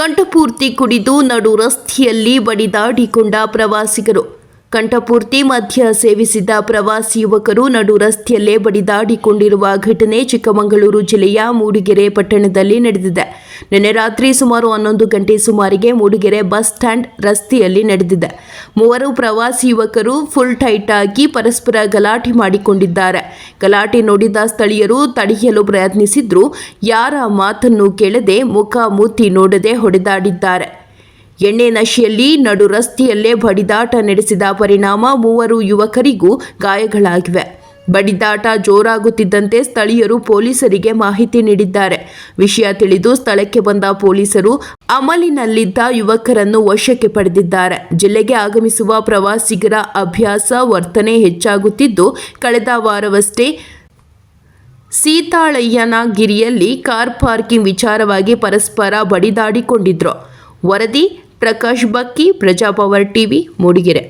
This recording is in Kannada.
ಕಂಠಪೂರ್ತಿ ಕುಡಿದು ನಡು ರಸ್ತೆಯಲ್ಲಿ ಬಡಿದಾಡಿಕೊಂಡ ಪ್ರವಾಸಿಗರು. ಕಂಠಪೂರ್ತಿ ಮಧ್ಯ ಸೇವಿಸಿದ ಪ್ರವಾಸಿ ಯುವಕರು ನಡು ರಸ್ತೆಯಲ್ಲೇ ಬಡಿದಾಡಿಕೊಂಡಿರುವ ಘಟನೆ ಚಿಕ್ಕಮಗಳೂರು ಜಿಲ್ಲೆಯ ಮೂಡಿಗೆರೆ ಪಟ್ಟಣದಲ್ಲಿ ನಡೆದಿದೆ. ನಿನ್ನೆ ರಾತ್ರಿ ಸುಮಾರು ಹನ್ನೊಂದು ಗಂಟೆ ಸುಮಾರಿಗೆ ಮೂಡಿಗೆರೆ ಬಸ್ ಸ್ಟ್ಯಾಂಡ್ ರಸ್ತೆಯಲ್ಲಿ ನಡೆದಿದೆ. ಮೂವರು ಪ್ರವಾಸಿ ಯುವಕರು ಫುಲ್ ಟೈಟ್ ಆಗಿ ಪರಸ್ಪರ ಗಲಾಟೆ ಮಾಡಿಕೊಂಡಿದ್ದಾರೆ. ಗಲಾಟೆ ನೋಡಿದ ಸ್ಥಳೀಯರು ತಡೆಯಲು ಪ್ರಯತ್ನಿಸಿದ್ರು. ಯಾರ ಮಾತನ್ನು ಕೇಳದೆ ಮುಖ ನೋಡದೆ ಹೊಡೆದಾಡಿದ್ದಾರೆ. ಎಣ್ಣೆ ನಶೆಯಲ್ಲಿ ನಡು ರಸ್ತೆಯಲ್ಲೇ ಬಡಿದಾಟ ನಡೆಸಿದ ಪರಿಣಾಮ ಮೂವರು ಯುವಕರಿಗೂ ಗಾಯಗಳಾಗಿವೆ. ಬಡಿದಾಟ ಜೋರಾಗುತ್ತಿದ್ದಂತೆ ಸ್ಥಳೀಯರು ಪೊಲೀಸರಿಗೆ ಮಾಹಿತಿ ನೀಡಿದ್ದಾರೆ. ವಿಷಯ ತಿಳಿದು ಸ್ಥಳಕ್ಕೆ ಬಂದ ಪೊಲೀಸರು ಅಮಲಿನಲ್ಲಿದ್ದ ಯುವಕರನ್ನು ವಶಕ್ಕೆ ಪಡೆದಿದ್ದಾರೆ. ಜಿಲ್ಲೆಗೆ ಆಗಮಿಸುವ ಪ್ರವಾಸಿಗರ ಅಭ್ಯಾಸ ವರ್ತನೆ ಹೆಚ್ಚಾಗುತ್ತಿದ್ದು, ಕಳೆದ ವಾರವಷ್ಟೇ ಸೀತಾಳಯ್ಯನಗಿರಿಯಲ್ಲಿ ಕಾರ್ ಪಾರ್ಕಿಂಗ್ ವಿಚಾರವಾಗಿ ಪರಸ್ಪರ ಬಡಿದಾಡಿಕೊಂಡಿದ್ರು. ವರದಿ ಪ್ರಕಾಶ್ ಬಕ್ಕಿ ಪ್ರಜಾಪವರ್ ಟಿವಿ ಮೂಡಿಗೆರೆ.